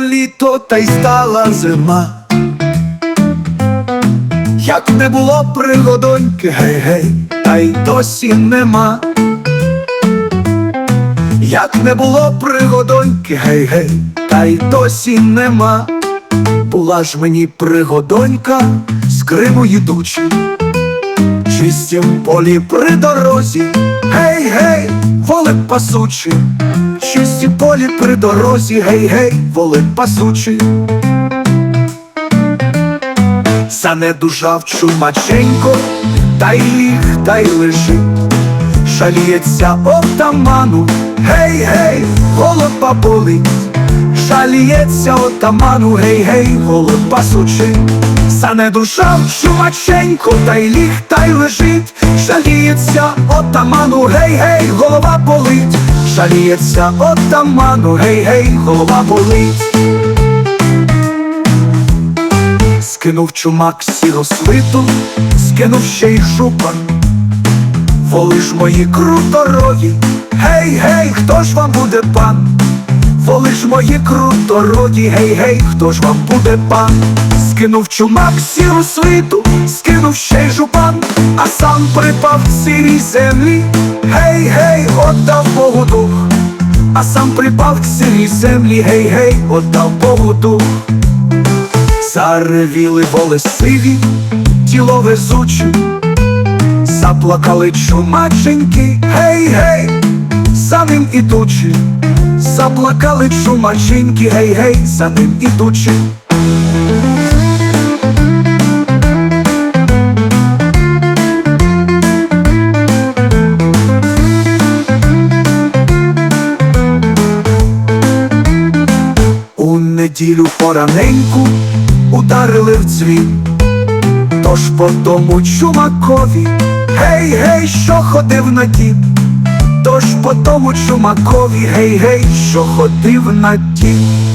літо та й стала зима. Як не було пригодоньки, гей-гей, та й досі нема. Як не було пригодоньки, гей-гей, та й досі нема. Була ж мені пригодонька з Криму їдучи, чистім полі при дорозі, гей-гей, воли пасучі, чисті полі при дорозі, гей-гей, воли пасучі. Занедужав чумаченько, та й ліг, та й лежить. Жаліється отаману, гей, гей, голова болить. Жаліється отаману, гей, гей, голова сучи. Занедужав чумаченько, та й ліг, та й лежить. Жаліється отаману, гей, гей, голова болить. Жаліється отаману, гей, гей, голова болить. Скинув чумак сіру свиту, скинув ще й жупан. Воли ж мої круторогі, гей, гей, хто ж вам буде пан? Воли ж мої круторогі, гей, гей, хто ж вам буде пан? Скинув чумак сіру свиту, скинув ще й жупан, а сам припав сірій землі, гей, гей, отдав Богу дух, а сам припав к сірій землі, гей, гей, отдав Богу дух. Заревіли воли сиві, тіло везучі, заплакали чумаченьки, гей, гей, за ним ідучи, заплакали чумаченьки, гей, гей, за ним ідучи. У неділю пораненьку ударили в дзвін, тож по тому чумакові, гей, гей, що ходив на дім, тож по тому чумакові, гей, гей, що ходив на дім.